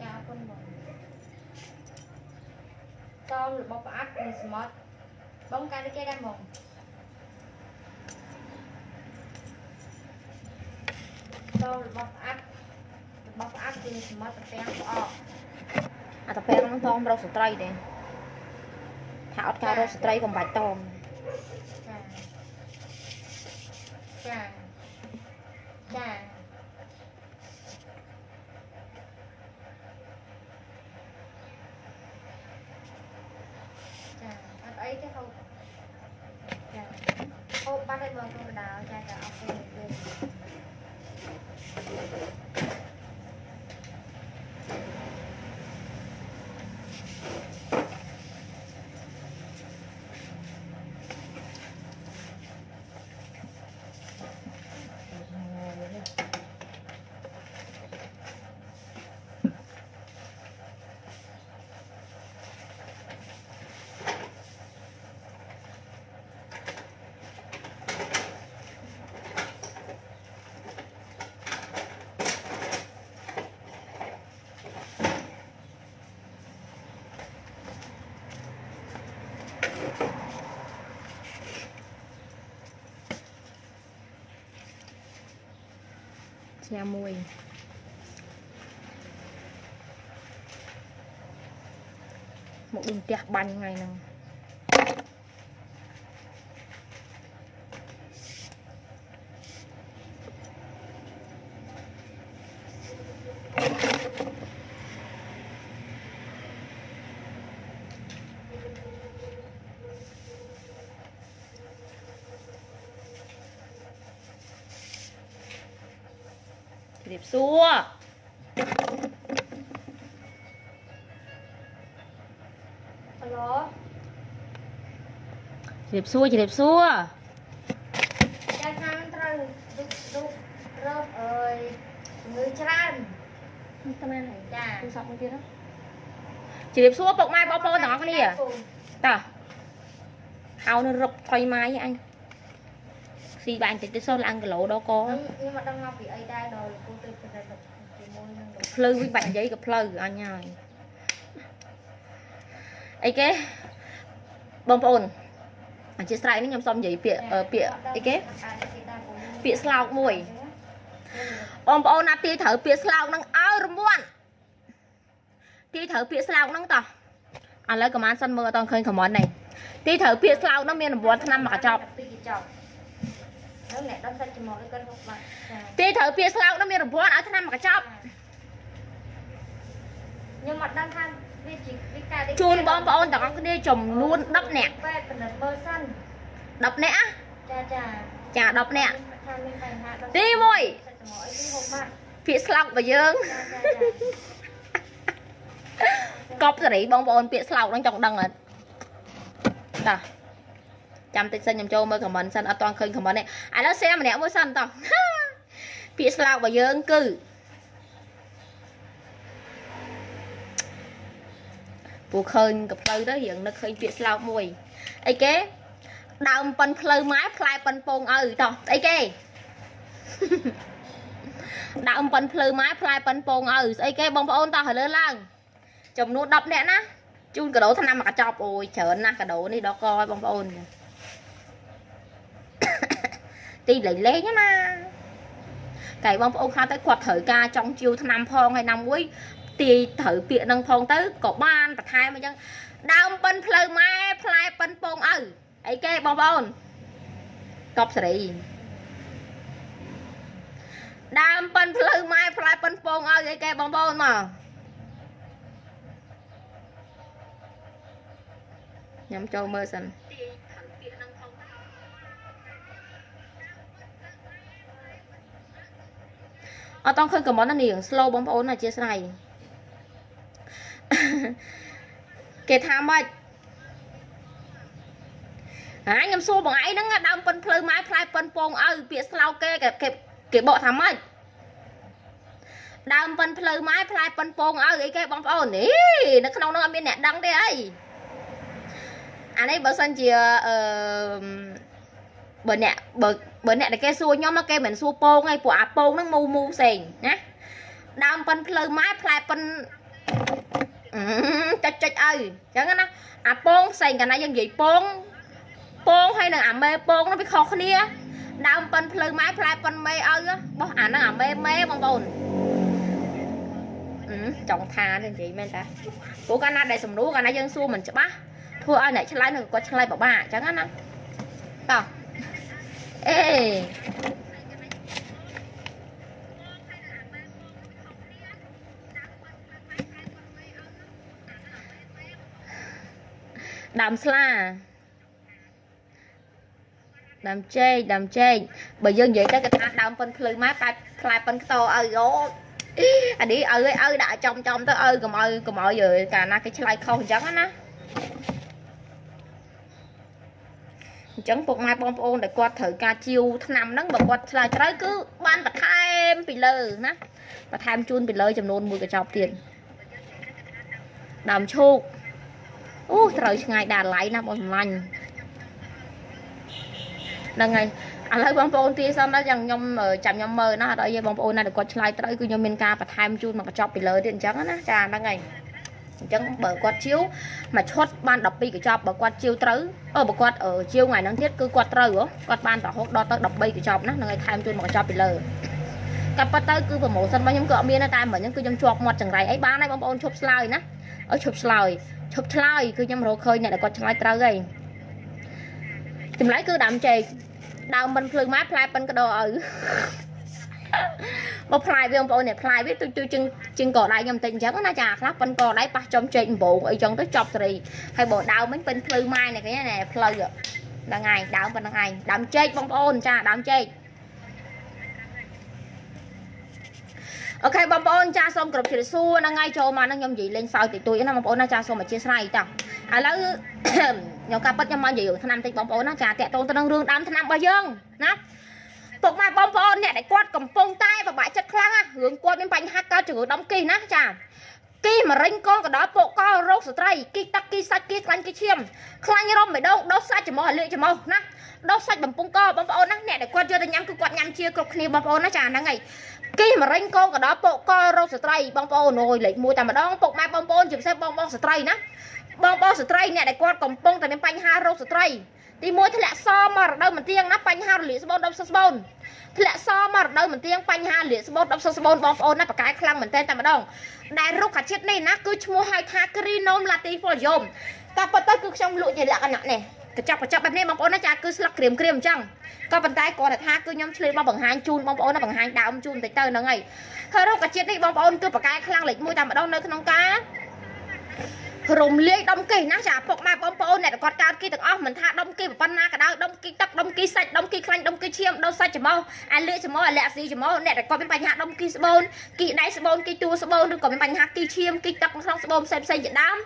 ចាអរគុណបងតលរបស់ប្រអាប់និងសមុទ្របងកាលគេដែរបងតលរបស់ប្រអាប់របស់ប្រអាប់គឺសមុទ្រទាំងផ្អកអាតាពេលហ្នឹងតមរកស្ត្រីទេថាអត់ការរកស្ត្រីក៏មិនបាច់តមចាចា ចាចាអត់អីទេហូបចាហូបបាត់ហើយបងក្នុងកណ្ដាលចាចាអរគុណលោក ញ៉ាំមួយមកដូចផ្ទះបាញ់ថ្ងៃហ្នឹង ជម្រាបសួរហៅឡូជម្រាបសួរជម្រាបសួរចាខាងត្រូវរុករុករកអើយជំងឺច្រើនតាមណាចាទូរ ស័ព្ទមួយទៀតហ៎ជម្រាបសួរពុកម៉ែបងប្អូនទាំងអស់គ្នាតើហៅនៅរកថុយម៉ាយអញស៊ីបាញ់តិចទៅសោះឡើងគីឡូដល់កខ្ញុំខ្ញុំអត់ដឹងមកពីអីដែរដល់លោកគ្រូទៅប្រតិបត្តិជាមួយនឹងលោកផ្លូវវិញបាច់និយាយក៏ផ្លូវអញហើយអីគេបងប្អូនអធិស្ឋាននេះខ្ញុំសុំនិយាយពាក្យអឺពាក្យអីគេពាក្យស្លោកមួយបងប្អូនណាទាយត្រូវពាក្យស្លោកហ្នឹងឲ្យរង្វាន់ទាយត្រូវពាក្យស្លោកហ្នឹងតោះឥឡូវកំានសិនមើលអត់តឃើញខមមិននេះទាយត្រូវពាក្យស្លោកហ្នឹងមានរង្វាន់ឆ្នាំមកកញ្ចប់ពីកញ្ចប់នឹង អ្នកដល់សាច់ចំមកឲ្យគាត់ហូបបាត់ចាទាយត្រូវពាក្យស្លោកហ្នឹងមានរង្វាន់ឲ្យឆ្នាំមកកញ្ចប់ខ្ញុំអត់ដឹងថាវាជាវាកើតជូនបងប្អូនទាំងអស់គ្នាចំនួន10នាក់បែបបណ្ឌិតមើលសិន10នាក់ណាចាចាចា10នាក់ថាមានបញ្ហាដល់ទី1សាច់ចំមកអីគឺហូបបាត់ពាក្យស្លោករបស់យើងចាចាចាកប់សេរីបងប្អូនពាក្យស្លោកហ្នឹងចង់ដឹងអត់តា ចាំតិចសិនខ្ញុំចូលមើលខមមិនសិនអត់ទាន់ឃើញខមមិនទេឥឡូវ share ម្នាក់មួយសិនតោះពាក្យស្លោករបស់យើងគឺពូឃើញកផ្លូវទៅរៀងនឹកឃើញពាក្យស្លោកមួយអីគេដើមប៉ិនផ្លូវម៉ែផ្លែប៉ិនពងឪតោះអីគេដើមប៉ិនផ្លូវម៉ែផ្លែប៉ិនពងឪស្អីគេបងប្អូនតោះឲ្យលើឡើងចំនួន10នាក់ណាជូនកដោឆ្នាំមកកញ្ចប់អូយច្រើនណាស់កដោនេះដល់កឲ្យបងប្អូន ទីលេងលេងណាតែបងប្អូនខ្លះទៅគាត់ត្រូវការចង់ជីវឆ្នាំផងហើយណាមួយទាយត្រូវពាក្យនឹងផងទៅក៏បានបន្ថែមអញ្ចឹងដើមប៉ិនផ្លូវម៉ែផ្លែប៉ិនពងឪអីគេបងប្អូនកប់សេរីដើមប៉ិនផ្លូវម៉ែផ្លែប៉ិនពងឪអីគេបងប្អូនមកញ៉ាំចូលមើលសិន អត់តង់ឃើញកំមន់ណានាង slow បងប្អូនអធិស្ឋានគេថាម៉េចហាខ្ញុំសួរបងឯងហ្នឹងដើមប៉ិនភ្លៅម៉ែផ្លែប៉ិនពងឪពាក្យស្លោកគេគេគេគេបកថាម៉េចដើមប៉ិនភ្លៅម៉ែផ្លែប៉ិនពងឪអីគេបងប្អូននេះនៅក្នុងនោះអត់មានអ្នកដឹងទេអីអានេះបើសិនជាអឺបើអ្នកបើ បើអ្នកដែលគេសួរខ្ញុំមកគេមិនសួរពងឯងពួកអាពងហ្នឹងមូមូផ្សេងណាដើមប៉ិនផ្លូវម៉ែផ្លែប៉ិនអឺចុចចុចឲ្យអញ្ចឹងណាអាពងផ្សេងកាលណាយើងនិយាយពងពងហើយនឹងអាមេពងហ្នឹងវាខុសគ្នាដើមប៉ិនផ្លូវម៉ែផ្លែប៉ិនមេឲ្យបោះអាហ្នឹងអាមេមេបងប្អូនអឺចង់ថាទេនិយាយមែនតាព្រោះកាលណាដែលសំណួរកាលណាយើងសួរមិនច្បាស់ធ្វើឲ្យអ្នកឆ្លើយនឹងគាត់ឆ្លើយបបាក់អញ្ចឹងណាតោះ អេដើមស្លាដើមចេកដើមចេកបើយើងនិយាយទៅគេថាដើមប៉ុនភ្លឺមកតែផ្លែប៉ុនខ្ទោអើអូអានេះឪឲ្យឪដាក់ចំចំទៅឪកុំឲ្យកុំឲ្យកាលណាគេឆ្លើយខុសអញ្ចឹងណា ញ្ចឹងពុកម៉ែបងប្អូនដែលគាត់ត្រូវការជីវឆ្នាំហ្នឹងបើគាត់ឆ្លើយត្រូវគឺបានបន្ថែមពីលើណាបន្ថែមជូនពីលើចំនួនមួយកញ្ចប់ទៀតដើមឈូកអូត្រូវឆ្ងាយដាក់ឡៃណាបងសម្លាញ់ហ្នឹងហើយឥឡូវបងប្អូនទីសិនដល់យ៉ាងខ្ញុំចាំខ្ញុំមើលណាអត់អីទេបងប្អូនណាដែលគាត់ឆ្លើយត្រូវគឺខ្ញុំមានការបន្ថែមជូនមកកញ្ចប់ពីលើទៀតអញ្ចឹងណាចាហ្នឹងហើយ អញ្ចឹងបើគាត់ជាវមួយឈុតបាន12កញ្ចប់បើគាត់ជាវត្រូវអឺបើគាត់ជាវថ្ងៃហ្នឹងទៀតគឺគាត់ត្រូវហ៎គាត់បានរហូតដល់ទៅ13កញ្ចប់ណាហ្នឹងហើយថែមជូនមកកញ្ចប់ពីលើកាប់ប៉ាទៅគឺប្រម៉ូសិនរបស់ខ្ញុំក៏អត់មានដែរតែមិញហ្នឹងគឺខ្ញុំជាប់មាត់ចង្រៃអីបានហើយបងប្អូនឈប់ឆ្លើយណាអើឈប់ឆ្លើយឈប់ឆ្លើយគឺខ្ញុំរកឃើញអ្នកដែលគាត់ឆ្លើយត្រូវហើយចម្លើយគឺដើមចេកដើមមិនភ្លើងម៉ែផ្លែប៉ិនកដោឲ្យ បើផ្លែវាបងប្អូននេះផ្លែវាទុយទុយជាងជាងកដៃខ្ញុំតិចអញ្ចឹងណាចាខ្លះប៉ិនកដៃប៉ះចំចេកដំបងអីចឹងទៅចប់សេរីហើយបើដើមវិញប៉ិនភ្លឺម៉ែនេះគេណែផ្លូវហ្នឹងឯងដើមប៉ុណ្្នឹងឯងដើមចេកបងប្អូនចាដើមចេកអូខេបងប្អូនចាសូមគ្រប់ជ្រាបសួរហ្នឹងហើយចូលមកហ្នឹងខ្ញុំនិយាយលេងសើចតិចតួចណាបងប្អូនណាចាសូមអធិស្ឋានតោះឥឡូវខ្ញុំកាប់ប៉ិតខ្ញុំមកនិយាយរឿងឆ្នាំតិចបងប្អូនណាចាតាក់ទងទៅនឹងរឿងដើមឆ្នាំរបស់យើងណា ពុកម៉ែបងប្អូនអ្នកដែលគាត់កំពុងតែពិបាកចិត្តខ្លាំងណារឿងគាត់មានបញ្ហាកើតជំងឺដំគីណាចាគីមរិញកូនកដោពោកករោគស្ត្រីគីទឹកគីសាច់គីខ្លាញ់គីឈាមខ្លាញ់រំបេះដូងដុសសាច់ចំោះឲ្យលាកចំោះណាដុសសាច់បំពង់កបងប្អូនណាអ្នកដែលគាត់យកទៅញ៉ាំគឺគាត់ញ៉ាំជាគ្រប់គ្នាបងប្អូនណាចាហ្នឹងហើយគីមរិញកូនកដោពោកករោគស្ត្រីបងប្អូនអូយលេខ1តែម្ដងពុកម៉ែបងប្អូនជាពិសេសបងបងស្ត្រីណាបងបងស្ត្រីអ្នកដែលគាត់កំពុងតែមានបញ្ហារោគស្ត្រី ទីមួយធ្លាក់សមករដូវមិនទៀងណាបញ្ហារលាកស្បូនដប់សស្បូនធ្លាក់សមករដូវមិនទៀងបញ្ហារលាកស្បូនដប់សស្បូនបងប្អូនណាប្រកែកខ្លាំងមែនតើតែម្ដងដែលរុក្ខជាតិនេះណាគឺឈ្មោះហៅថា Crinum latifolium ក៏ប៉ុន្តែគឺខ្ញុំលក់ជាលក្ខណៈនេះកញ្ចប់កញ្ចប់បែបនេះបងប្អូនណាចាគឺស្លឹកក្រៀមក្រៀមអញ្ចឹងក៏ប៉ុន្តែគាត់ថាគឺខ្ញុំឆ្លៀតមកបង្ហាញជូនបងប្អូនណាបង្ហាញដើមជូនតិចទៅហ្នឹងហើយហើយរុក្ខជាតិនេះបងប្អូនគឺប្រកែកខ្លាំងលេខ1តែម្ដងនៅក្នុងការ រំលាយដុំគីណាចាពុកម៉ែបងប្អូនអ្នកគាត់កើតគីទាំងអស់មិនថាដុំគីប៉ុណ្ណាក៏ដោយដុំគីទឹកដុំគីសាច់ដុំគីខ្លាញ់ដុំគីឈាមដុំសាច់ច្រមុះអាលឿច្រមុះអាលាក់ស៊ីច្រមុះអ្នកគាត់មានបញ្ហាដុំគីស្បូនគីដៃស្បូនគីតួស្បូនឬក៏មានបញ្ហាគីឈាមគីទឹកក្នុងស្បូនផ្សេងផ្សេងជាដើម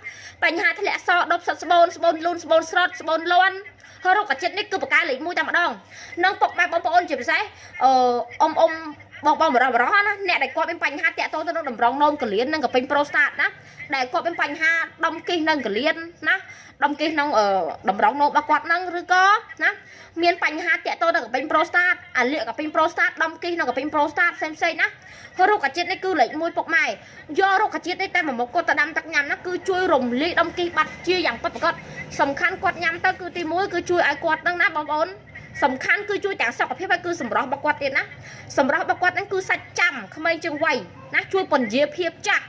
បញ្ហាធ្លាក់សដុំសិតស្បូនស្បូនលូនស្បូនស្រត់ស្បូនលន់ហើយរោគចិត្តនេះគឺបកាយលេខ1តែម្ដងនឹងពុកម៉ែបងប្អូនជាពិសេសអឺអ៊ំអ៊ំ បងបងបរោះបរោះណាអ្នកដែលគាត់មានបញ្ហាតាក់ទងទៅនឹងតម្រងនោមកលៀននិងកពេញប្រូស្តាតណាដែលគាត់មានបញ្ហាដុំគិសនិងកលៀនណាដុំគិសក្នុងតម្រងនោមរបស់គាត់ហ្នឹងឬក៏ណាមានបញ្ហាតាក់ទងទៅកពេញប្រូស្តាតអាលៀកកពេញប្រូស្តាតដុំគិសនិងកពេញប្រូស្តាតផ្សេងផ្សេងណារោគជាតិនេះគឺលេខ1ពុកម៉ែយករោគជាតិនេះតែមួយមុខគាត់ទៅដាំទឹកញ៉ាំណាគឺជួយរំលាយដុំគិសបាត់ជាយ៉ាងពិតប្រាកដសំខាន់គាត់ញ៉ាំទៅគឺទី1គឺជួយឲ្យគាត់ហ្នឹងណាបងប្អូន សំខាន់គឺជួយទាំងសុខភាពហើយគឺសម្រស់របស់គាត់ទៀតណាសម្រស់របស់គាត់ហ្នឹងគឺសាច់ចាំក្មេងជាងវ័យណាជួយពន្យាភាពចាស់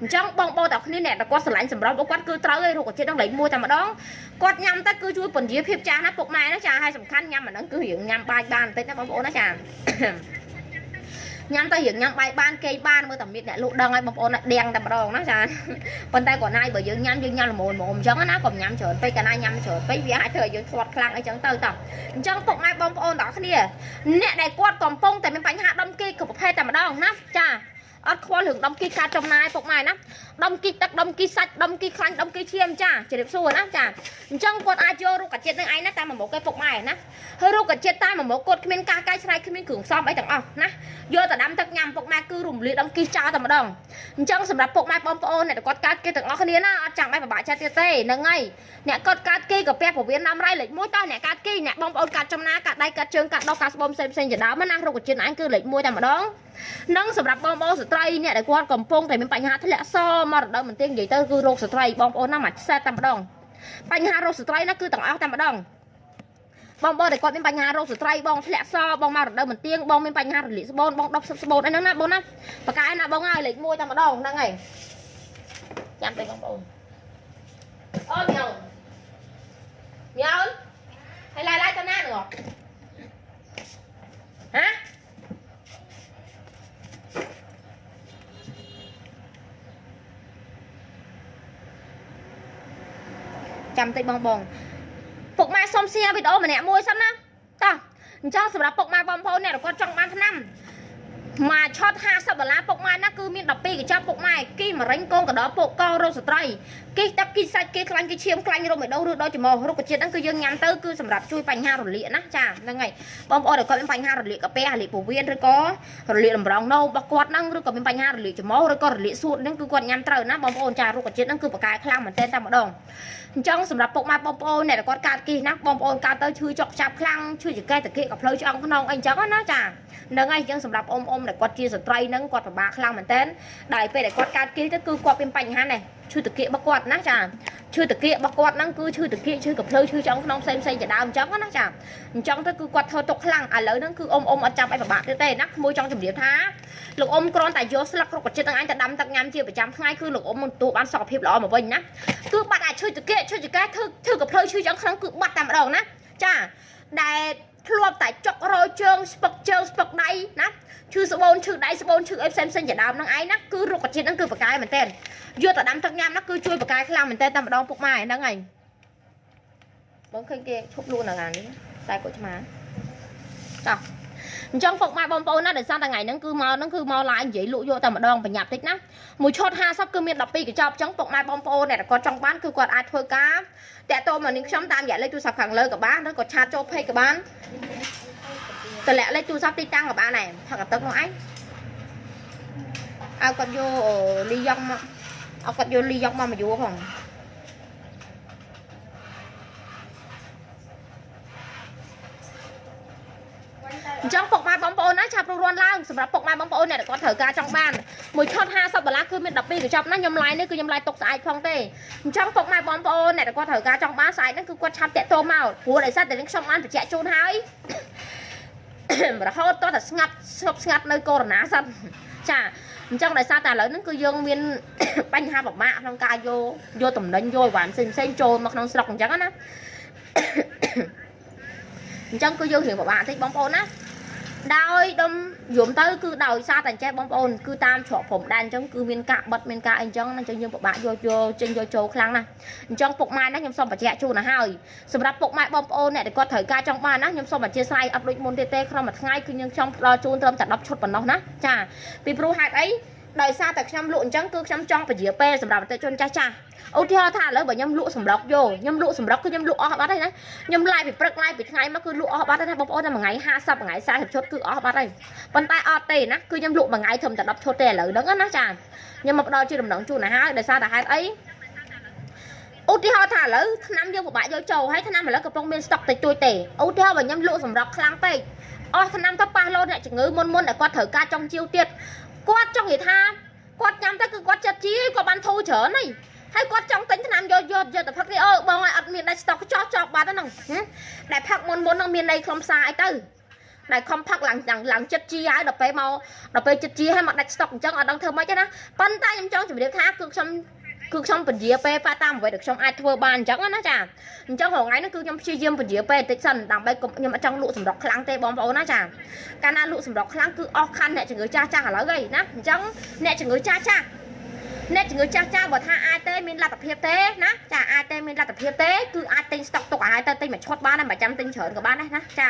អញ្ចឹងបងប្អូនទាំងគ្នាអ្នកដែលគាត់ស្រឡាញ់សម្រាប់របស់គាត់គឺត្រូវឲ្យរោគជាតិនឹងលេខ1តែម្ដងគាត់ញ៉ាំទៅគឺជួយពន្យាភាពចាស់ណាពុកម៉ែណាចាហើយសំខាន់ញ៉ាំអាហ្នឹងគឺរៀងញ៉ាំបាយបានបន្តិចណាបងប្អូនណាចា ញ៉ាំទៅរៀងញ៉ាំបាយបានគេបានមើលតែមានអ្នកលក់ដឹងឲ្យបងប្អូនណាដៀងតែម្ដងណាចាប៉ុន្តែគាត់ណាយបើយើងញ៉ាំយើងញ៉ាំល្មមល្មមអញ្ចឹងណាកុំញ៉ាំច្រើនពេកកាលណាញ៉ាំច្រើនពេកវាអាចធ្វើឲ្យយើងធ្លាត់ខ្លាំងអីចឹងទៅតោះអញ្ចឹងពុកម៉ែបងប្អូនទាំងគ្នាអ្នកដែលគាត់កំពុងតែមានបញ្ហាដុំគីគ្រប់ប្រភេទតែម្ដងណាចា អត់ខ្វល់រឿងដុំគីការចំណាយពុកម៉ែណាដុំគីទឹកដុំគីសាច់ដុំគីខ្លាញ់ដុំគីឈាមចាជម្រាបសួរណាចាអញ្ចឹងគាត់អាចយករុក្ខជាតិនឹងឯងណាតាមមុខគេពុកម៉ែណាហើយរុក្ខជាតិតាមមុខគាត់គ្មានការកែច្នៃគ្មានគ្រឿងផ្សំអីទាំងអស់ណាយកទៅដាំទឹកញ៉ាំពុកម៉ែគឺរំលាយដុំគីចោលតែម្ដងអញ្ចឹងសម្រាប់ពុកម៉ែបងប្អូនអ្នកគាត់កើតគេទាំងអស់គ្នាណាអត់ចាំបាច់ពិបាកចិត្តទៀតទេហ្នឹងហើយអ្នកគាត់កើតគេកាពះពវៀនណាំរៃលេខ1តោះអ្នកកើតគេអ្នកបងប្អូនកើតចំណាកាត់ដៃកាត់ជើងកាត់ដុសកាត់ស្បូមផ្សេងផ្សេងជាដើមណារុក្ខជាតិអញគឺលេខ1តែម្ដងនឹងសម្រាប់បងប្អូនស្ត្រីអ្នកដែលគាត់កំពុងតែមានបញ្ហាធ្លាក់សមករដូវមន្ទិលនិយាយទៅគឺរោគស្ត្រីបងប្អូនណាមួយខ្សែតែម្ដងបញ្ហារោគស្ត្រីណាគឺទាំងអស់តែម្ដងបងប្អូនដែលគាត់មានបញ្ហារោគស្ត្រីបងធ្លាក់សបងមករដូវមន្ទិលបងមានបញ្ហារលាកស្បូនបងដប់ស្បូនអីហ្នឹងណាបងណាបកកាយណាបងហើយលេខ1តែម្ដងហ្នឹងហើយចាំទៅបងប្អូនអូញ៉ៅញ៉ៅហើយឡាយឡាយទៅណា nữa ហ៎ ចាំតិចបងបងពុកម៉ែសុំសៀវីដេអូម្នាក់មួយសិនណាតោះអញ្ចឹងសម្រាប់ពុកម៉ែបងប្អូនអ្នកដែលគាត់ចង់បានថ្នាំ មួយឆត50ដុល្លារពុកម៉ែណាគឺមាន12កញ្ចប់ពុកម៉ែគីមរេញកូនកដោពុកកោរោស្ត្រីគីទឹកគីសាច់គីខ្លាញ់គីឈាមខ្លាញ់រោមបេះដូងឬដល់ច្រមុះរុក្ខជាតិហ្នឹងគឺយើងញ៉ាំទៅគឺសម្រាប់ជួយបញ្ហារលាកណាចាហ្នឹងហើយបងប្អូនដែលគាត់មានបញ្ហារលាកកាពះរលាកពោះវៀនឬក៏រលាកតម្រងនោមរបស់គាត់ហ្នឹងឬក៏មានបញ្ហារលាកច្រមុះឬក៏រលាកសួតហ្នឹងគឺគាត់ញ៉ាំត្រូវណាបងប្អូនចារុក្ខជាតិហ្នឹងគឺបកកែខ្លាំងមែនទែនតែម្ដងអញ្ចឹងសម្រាប់ពុកម៉ែបងប្អូនអ្នកដែលគាត់កើតគីណាបងប្អូនកើតទៅឈឺចុកចាប់ខ្លាំងឈឺចង្កេះតាគៀកក៏ផ្លូវឆ្អឹងខ្នងអីអញ្ចឹងណាចាហ្នឹងហើយអញ្ចឹងសម្រាប់អ៊ំអ៊ំដែលគាត់ជាស្ត្រីហ្នឹងគាត់ពិបាកខ្លាំងមែនទែនដែលពេលដែលគាត់កើតគីទៅគឺគាត់មានបញ្ហានេះឈឺតាគៀករបស់គាត់ណាចាឈឺតាគៀករបស់គាត់ហ្នឹងគឺឈឺតាគៀកឈឺកភ្លើឈឺឆ្អឹងខ្នងផ្សេងផ្សេងជាដើមអញ្ចឹងណាចាអញ្ចឹងទៅគឺគាត់ធ្វើទុកខ្លាំងឥឡូវហ្នឹងគឺអ៊ំអ៊ំអត់ចាំឲ្យពិបាកទៀតទេណាក្មួយចង់ជម្រាបថាលោកអ៊ំគ្រាន់តែយកស្លឹករុក្ខជាតិទាំងអញទៅដាំទឹកញ៉ាំជាប្រចាំថ្ងៃគឺលោកអ៊ំនឹងទទួលបានសុខភាពល្អមកវិញណាគឺបាត់អាចឈឺតាគៀកឈឺចង្កេះធ្វើធ្វើកភ្លើឈឺឆ្អឹងខ្នងគឺបាត់តែម្ដងណាចាដែល ធ្លាប់តែចុករយជើងស្ពឹកជើងស្ពឹកដៃណាឈឺស្បូនឈឺដៃស្បូនឈឺអីផ្សេងផ្សេងជាដើមហ្នឹងឯងណាគឺរុក្ខជាតិហ្នឹងគឺបកាយមែនតើយកទៅដាំទឹកញ៉ាំណាគឺជួយបកាយខ្លាំងមែនតើតែម្ដងពុកម៉ែហ្នឹងឯងបងឃើញគេឈប់លក់នៅខាងនេះតែគាត់ឆ្មាចោះ អញ្ចឹងពុកម៉ែបងប្អូនណាដោយសារតែថ្ងៃហ្នឹងគឺមកហ្នឹងគឺមកឡាយនិយាយលក់យកតែម្ដងប្រញាប់តិចណាមួយឈុត50គឺមាន12កញ្ចប់អញ្ចឹងពុកម៉ែបងប្អូនអ្នកដែលគាត់ចង់បានគឺគាត់អាចធ្វើការតាក់ទងមកនឹងខ្ញុំតាមរយៈលេខទូរស័ព្ទខាងលើក៏បានឬក៏ឆាតចូល page ក៏បានតម្លាក់លេខទូរស័ព្ទទីតាំងក៏បានដែរផឹកកទឹកនោះឯងឲ្យគាត់យកលីយ៉ុងមកឲ្យគាត់យកលីយ៉ុងមកមកយួរផង អញ្ចឹងពុកម៉ែបងប្អូនណាឆាប់រួនឡើងសម្រាប់ពុកម៉ែបងប្អូនអ្នកដែលគាត់ត្រូវការចង់បានមួយឆុត50ដុល្លារគឺមាន12កញ្ចប់ណាខ្ញុំឡាយនេះគឺខ្ញុំឡាយទុកស្អែកផងទេអញ្ចឹងពុកម៉ែបងប្អូនអ្នកដែលគាត់ត្រូវការចង់បានស្អែកហ្នឹងគឺគាត់ឆាប់តាក់ទងមកព្រោះដោយសារតែនឹងខ្ញុំបានបញ្ជាក់ជូនហើយរហូតតតែស្ងាត់ស្ងប់ស្ងាត់នៅកូវីដសិនចាអញ្ចឹងដោយសារតែឥឡូវហ្នឹងគឺយើងមានបញ្ហាពិបាកក្នុងការយកយកតំណែងយកអីវ៉ាន់ផ្សេងផ្សេងចូលមកក្នុងស្រុកអញ្ចឹងណាអញ្ចឹងគឺយើងរៀងពិបាកតិចបងប្អូនណា ដោយដុំយំទៅគឺដោយសារតែចេះបងប្អូនគឺតាមច្រកព្រំដែនអញ្ចឹងគឺមានការបិទមានការអីអញ្ចឹងអញ្ចឹងយើងពិបាកយកយកចេញយកចូលខ្លាំងណាស់អញ្ចឹងពុកម៉ែណាខ្ញុំសូមបញ្ជាក់ជូនទៅហើយសម្រាប់ពុកម៉ែបងប្អូនអ្នកដែលគាត់ត្រូវការចង់បានណាខ្ញុំសូមអធិស្ឋានអត់ដូចមុនទៀតទេក្នុងមួយថ្ងៃគឺយើងខ្ញុំផ្ដល់ជូនត្រឹមតែ10ឈុតប៉ុណ្ណោះណាចាពីព្រោះហេតុអី ដោយសារតែខ្ញុំលក់អញ្ចឹងគឺខ្ញុំចង់ពជាពេលសម្រាប់អតិថិជនចាស់ចាស់ឧទាហរណ៍ថាឥឡូវបើខ្ញុំលក់សម្រុកយកខ្ញុំលក់សម្រុកគឺខ្ញុំលក់អស់បាត់ហើយណាខ្ញុំឡាយពីព្រឹកឡាយពីថ្ងៃមកគឺលក់អស់បាត់ហើយណាបងប្អូនតែមួយថ្ងៃ50មួយថ្ងៃ40ឈុតគឺអស់បាត់ហើយប៉ុន្តែអត់ទេណាគឺខ្ញុំលក់មួយថ្ងៃត្រឹមតែ10ឈុតទេឥឡូវហ្នឹងណាចាខ្ញុំមកផ្ដល់ជាដំណងជូនទៅហើយដោយសារតែហេតុអីឧទាហរណ៍ថាឥឡូវឆ្នាំយើងពិបាកយកចូលហើយឆ្នាំឥឡូវកំពុងមានស្តុកតិចតួចទេឧទាហរណ៍បើខ្ញុំលក់សម្រុកខ្លាំងពេកអស់ឆ្នាំទៅប៉ះលោអ្នកជំងឺមុនមុនដែលគាត់ត្រូវការចង់ជាវទៀត គាត់ចង់និយាយថាគាត់ញ៉ាំទៅគឺគាត់ចិត្តជាគាត់បានធូរច្រើនហើយហើយគាត់ចង់ទិញថ្នាំយកយកយកទៅផឹកនេះអើបងឲ្យអត់មានដាច់ស្តុកចោះចោះបាត់ហ្នឹងដែលផឹកមុនមុនហ្នឹងមានន័យខ្លឹមសារអីទៅដែលខំផឹកឡើងឡើងឡើងចិត្តជាហើយដល់ពេលមកដល់ពេលចិត្តជាហើយមកដាច់ស្តុកអញ្ចឹងអត់ដឹងធ្វើម៉េចទេណាប៉ុន្តែខ្ញុំចង់ជម្រាបថាគឺខ្ញុំ គឺខ្ញុំពន្យាពេលប៉ាតាមអ្វីដែលខ្ញុំអាចធ្វើបានអញ្ចឹងណាចាអញ្ចឹងរហងៃនេះគឺខ្ញុំព្យាយាមពន្យាពេលបន្តិចសិនដើម្បីកុំខ្ញុំអត់ចង់លក់សម្រុកខ្លាំងទេបងប្អូនណាចាកាលណាលក់សម្រុកខ្លាំងគឺអស់ខាន់អ្នកជំងឺចាស់ចាស់ឥឡូវហីណាអញ្ចឹងអ្នកជំងឺចាស់ចាស់ អ្នកជំងឺចាស់ចាស់បើថាអាចទេមានលទ្ធភាពទេណាចាអាចទេមានលទ្ធភាពទេគឺអាចទិញស្តុកទុកឲ្យទៅទិញមួយឈុតបានដែរមិនចាំទិញច្រើនក៏បានដែរណាចា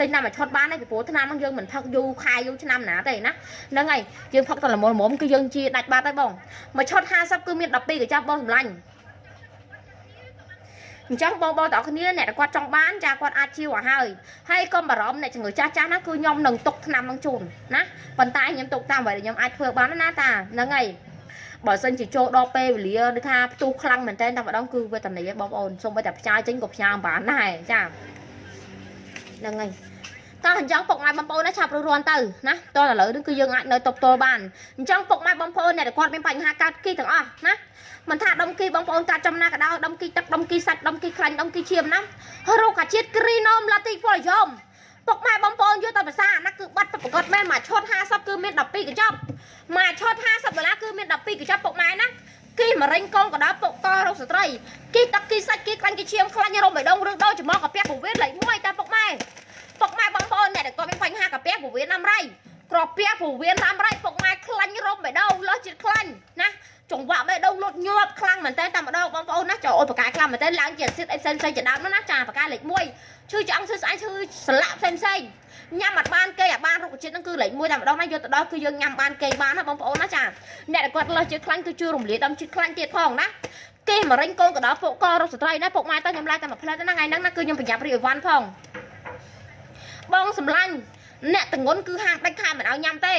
ទិញតែមួយឈុតបានដែរពីព្រោះឆ្នាំហ្នឹងយើងមិនផឹកយូរខែយូរឆ្នាំណាទេណាហ្នឹងហើយយើងផឹកតែល្មមល្មមគឺយើងជាដាច់បាត់ហើយបងមួយឈុត50គឺមាន12កញ្ចប់បងសម្លាញ់អញ្ចឹងបងបងទាំងអស់គ្នាអ្នកដែលគាត់ចង់បានចាគាត់អាចជាវឲ្យហើយហើយកុំបារម្ភអ្នកជំងឺចាស់ចាស់ណាគឺខ្ញុំនឹងទុកថ្នាំនឹងជូនណាប៉ុន្តែខ្ញុំទុកតាមអ្វីដែលខ្ញុំអាចធ្វើបានណាតាហ្នឹងហើយ បើសិនជាចូលដល់ពេលវេលាដូចថាផ្ទុះខ្លាំងមែនតើតែម្ដងគឺវេទនាបងប្អូនសូម្បីតែផ្ញើចេញក៏ផ្ញើមិនបានដែរចាហ្នឹងហើយតោះអញ្ចឹងពុកម៉ែបងប្អូនណាឆាប់រួចរាន់ទៅណាតោះឥឡូវនេះគឺយើងអាចនៅតបតល់បានអញ្ចឹងពុកម៉ែបងប្អូនអ្នកដែលគាត់មានបញ្ហាកើតគីទាំងអស់ណាមិនថាដុំគីបងប្អូនកើតចំណាក៏ដោយដុំគីទឹកដុំគីសាច់ដុំគីខ្លាញ់ដុំគីឈាមណារោគអាជាតិគ្រីណូមឡាទីពលយម ពុកម៉ែបងប្អូនយកទៅភាសាណាគឺបាត់ប្រកបមែនមួយឈុត50គឺមាន12កញ្ចប់មួយឈុត50ដុល្លារគឺមាន12កញ្ចប់ពុកម៉ែណាគីមរេញកូនក៏ដល់ពុកតរោគស្ត្រីគីទឹកគីសាច់គីខ្លាញ់គីឈាមខ្លាញ់រោមបេះដូងឬដោច្រមុះកាពះពោះវៀនលេខ1តាពុកម៉ែពុកម៉ែបងប្អូនអ្នកដែលគាត់មានបញ្ហាកាពះពោះវៀនណាំរៃក្រពះពោះវៀនណាំរៃពុកម៉ែខ្លាញ់រោមបេះដូងលោះជាតិខ្លាញ់ណាចង្វាក់បេះដូងលុត ញាប់ខ្លាំងមែនតើតែម្ដងបងប្អូនណាចូលអូនបកាយខ្លាំងមែនតើឡើងជាអាស៊ីតអីផ្សេងផ្សេងជាដើមណាចាបកាយលេខ1ឈឺឆ្អឹងឈឺស្អែកឈឺសន្លាក់ផ្សេងផ្សេងញ៉ាំអត់បានគេអាបានរុក្ខជាតិហ្នឹងគឺលេខ1តែម្ដងណាយកទៅដល់គឺយើងញ៉ាំបានគេបានណាបងប្អូនណាចាអ្នកដែលគាត់លើសជាតិខ្លាញ់គឺជួយរំលាយដំជាតិខ្លាញ់ទៀតផងណាគេមករេញកូនកដោពុកករកស្ត្រីណាពុកម៉ែទៅខ្ញុំឡាយតែមួយផ្លែទៅណាថ្ងៃហ្នឹងណាគឺខ្ញុំប្រញាប់រីអីវ៉ាន់ផងបងសម្លាញ់អ្នកតងន់គឺហាងដាច់ខាតមិនឲ្យញ៉ាំទេ